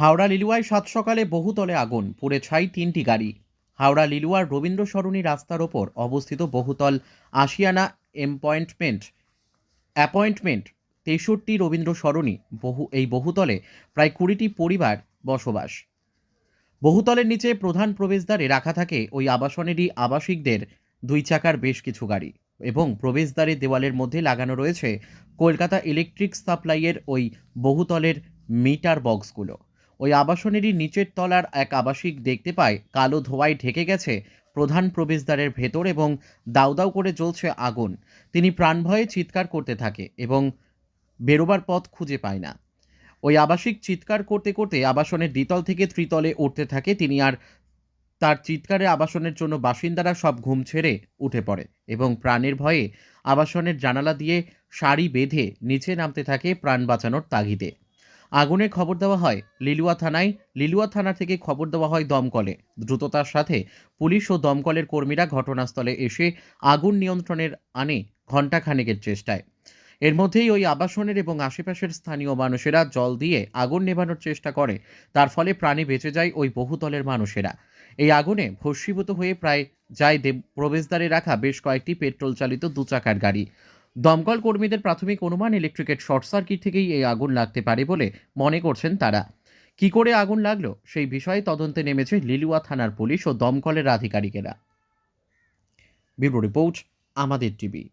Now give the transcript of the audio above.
হাওড়া লিলুয়ায় সাত সকালে বহুতলে আগুন, পুড়ে ছাই তিনটি গাড়ি। হাওড়া লিলুয়ার রবীন্দ্র সরণী রাস্তার ওপর অবস্থিত বহুতল আশিয়ানা এমপয়েন্টমেন্ট, অ্যাপয়েন্টমেন্ট তেষট্টি রবীন্দ্র সরণি বহু, এই বহুতলে প্রায় কুড়িটি পরিবার বসবাস। বহুতলের নিচে প্রধান প্রবেশদ্বারে রাখা থাকে ওই আবাসনেরই আবাসিকদের দুই চাকার বেশ কিছু গাড়ি এবং প্রবেশদ্বারে দেওয়ালের মধ্যে লাগানো রয়েছে কলকাতা ইলেকট্রিক সাপ্লাইয়ের ওই বহুতলের মিটার বক্সগুলো। ওই আবাসনেরই নিচের তলার এক আবাসিক দেখতে পায়, কালো ধোঁয়ায় ঢেকে গেছে প্রধান প্রবেশদ্বারের ভেতর এবং দাউ দাউ করে জ্বলছে আগুন। তিনি প্রাণভয়ে চিৎকার করতে থাকে এবং বেরোবার পথ খুঁজে পায় না। ওই আবাসিক চিৎকার করতে করতে আবাসনের দ্বিতল থেকে ত্রিতলে উঠতে থাকে। তিনি আর তার চিৎকারে আবাসনের জন্য বাসিন্দারা সব ঘুম ছেড়ে উঠে পড়ে এবং প্রাণের ভয়ে আবাসনের জানালা দিয়ে শাড়ি বেঁধে নিচে নামতে থাকে প্রাণ বাঁচানোর তাগিদে। আগুনের খবর দেওয়া হয় লিলুয়া থানায়। লিলুয়া থানা থেকে খবর দেওয়া হয় দমকলে। দ্রুততার সাথে পুলিশ ও দমকলের কর্মীরা ঘটনাস্থলে এসে আগুন নিয়ন্ত্রণের আনে ঘণ্টাখানেকের চেষ্টায়। এর মধ্যেই ওই আবাসনের এবং আশেপাশের স্থানীয় মানুষেরা জল দিয়ে আগুন নেভানোর চেষ্টা করে। তার ফলে প্রাণে বেঁচে যায় ওই বহুতলের মানুষেরা। এই আগুনে ভস্মীভূত হয়ে প্রায় যায় দেব, প্রবেশদ্বারে রাখা বেশ কয়েকটি পেট্রোল চালিত দু চাকার গাড়ি। দমকল কর্মীদের প্রাথমিক অনুমান ইলেকট্রিকের শর্ট সার্কিট থেকেই এই আগুন লাগতে পারে বলে মনে করছেন তারা। কি করে আগুন লাগল? সেই বিষয়ে তদন্তে নেমেছে লিলুয়া থানার পুলিশ ও দমকলের আধিকারিকেরা। ব্যুরো রিপোর্ট, আমাদের টিভি।